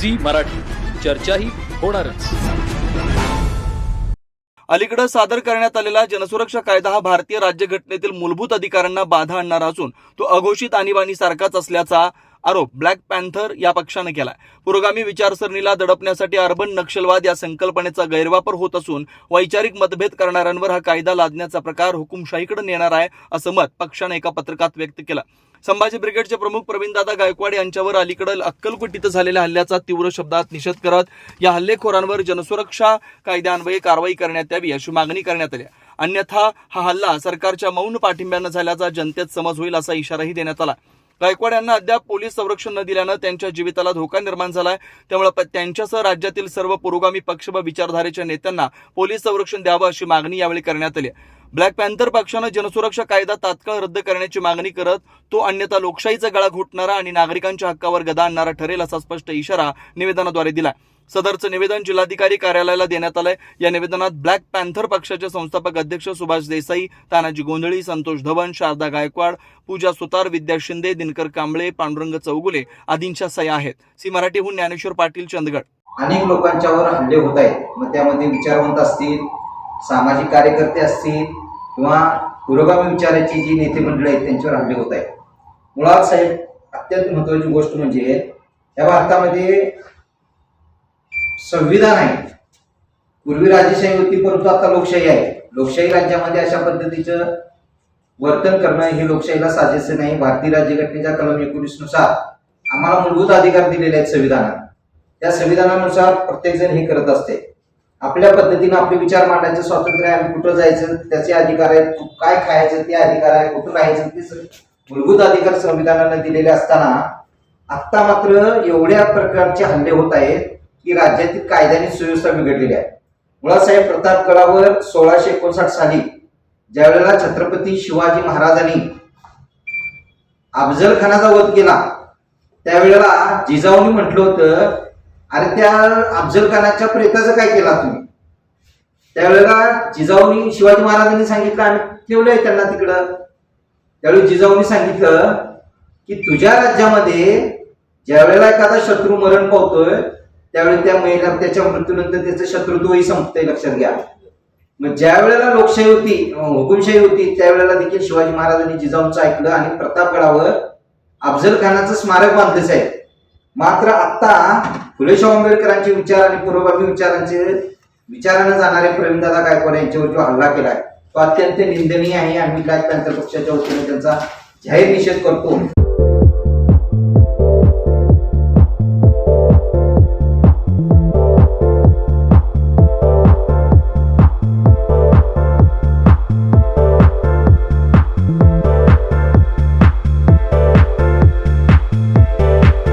Zee Marathi. चर्चाही होणारच. अलीकडे सादर करण्यात आलेला जनसुरक्षा कायदा हा भारतीय राज्यघटनेतील मूलभूत अधिकारांना बाधा आणणारा असून तो अघोषित आणीबाणी सारखाच असल्याचा आरोप ब्लॅक पॅन्थर या पक्षाने केलाय. पुरोगामी विचारसरणीला दडपण्यासाठी अर्बन नक्षलवाद या संकल्पनेचा गैरवापर होत असून वैचारिक मतभेद करणाऱ्यांवर हा कायदा लादण्याचा प्रकार हुकुमशाहीकडे नेणार आहे असं मत पक्षाने एका पत्रकात व्यक्त केलं. संभाजी ब्रिगेडचे प्रमुख प्रवीणदादा गायकवाड यांच्यावर अलीकडे अक्कलकोट इथं झालेल्या हल्ल्याचा तीव्र शब्दात निषेध करत या हल्लेखोरांवर जनसुरक्षा कायद्यान्वये कारवाई करण्यात यावी अशी मागणी करण्यात आली. अन्यथा हा हल्ला सरकारच्या मौन पाठिंब्यानं झाल्याचा जनतेत समज होईल असा इशाराही देण्यात आला. गायकवाड यांना अद्याप पोलीस संरक्षण न दिल्यानं त्यांच्या जीविताला धोका निर्माण झालाय. त्यामुळे त्यांच्यासह राज्यातील सर्व पुरोगामी पक्ष व विचारधारेच्या नेत्यांना पोलीस संरक्षण द्यावं अशी मागणी यावेळी करण्यात आली ब्लॅक पॅन्थर पक्षानं जनसुरक्षा कायदा तात्काळ रद्द करण्याची मागणी करत तो अन्यथा लोकशाहीचा गळा घोटणारा आणि नागरिकांच्या हक्कावर गदा आणणारा ठरेल असा स्पष्ट इशारा निवेदनाद्वारे दिला सदरचं निवेदन जिल्हाधिकारी कार्यालयाला देण्यात आलंय. या निवेदनात ब्लॅक पॅन्थर पक्षाचे संस्थापक अध्यक्ष सुभाष देसाई तानाजी गोंधळी संतोष धवन शारदा गायकवाड पूजा सुतार विद्या शिंदे दिनकर कांबळे पांडुरंग चौगुले आदींच्या सह्या आहेत. सी मराठीहून ज्ञानेश्वर पाटील चंदगड. अनेक लोकांच्यावर हल्ले होत आहेत. मग त्यामध्ये विचारवंत असतील सामाजिक कार्यकर्ते असतील किंवा पुरोगामी विचाराची जी नेते मंडळी आहेत त्यांच्यावर हल्ले होत आहेत. मुळात साहेब अत्यंत महत्वाची गोष्ट म्हणजे या भारतामध्ये संविधान आहे. पूर्वी राजेशाही होती परंतु आता लोकशाही आहे. लोकशाही राज्यामध्ये अशा पद्धतीचं वर्तन करणं हे लोकशाहीला साजेसे नाही. भारतीय राज्यघटनेच्या कलम एकोणीसनुसार आम्हाला मूलभूत अधिकार दिलेले आहेत संविधानात. त्या संविधानानुसार प्रत्येकजण हे करत असते. आपल्या पद्धतीनं आपले विचार मांडायचं स्वातंत्र्य आहे कुठं जायचं त्याचे अधिकार आहेत काय खायचं ते अधिकार आहे कुठं राहायचं ते मूलभूत अधिकार संविधानानं दिलेले असताना आत्ता मात्र एवढ्या प्रकारचे हल्ले होत आहेत की राज्यातील कायद्याने सुव्यवस्था बिघडलेली आहे मुळासाहेब प्रताप प्रतापगडावर सोळाशे एकोणसाठ साली ज्यावेळेला छत्रपती शिवाजी महाराजांनी अफजल खानाचा वध केला त्यावेळेला जिजाऊनी म्हटलं होतं अरे त्या अफजल खानाच्या प्रेताचं काय केला तुम्ही? त्यावेळेला जिजाऊनी शिवाजी महाराजांनी सांगितलं आम्ही ठेवलंय त्यांना तिकडं. त्यावेळी जिजाऊनी सांगितलं की तुझ्या राज्यामध्ये ज्यावेळेला एखादा शत्रू मरण पावतोय त्यावेळी त्या महिला त्याच्या मृत्यूनंतर त्याचं शत्रुत्वही संपतंय लक्षात घ्या. मग ज्या वेळेला लोकशाही होती हुकुमशाही होती त्यावेळेला देखील शिवाजी महाराजांनी जिजाऊंचं ऐकलं आणि प्रतापगडावर अफजल खानाचं स्मारक बांधलंच आहे मात्र आता फुले शाहू आंबेडकरांचे विचार आणि पूर्वभावी विचारांचे विचारानं जाणारे प्रवीणदादा गायकवाड यांच्यावर जो हल्ला केलाय तो अत्यंत निंदनीय आहे. आम्ही काय पॅन्थर पक्षाच्या वतीने त्यांचा जाहीर निषेध करतो.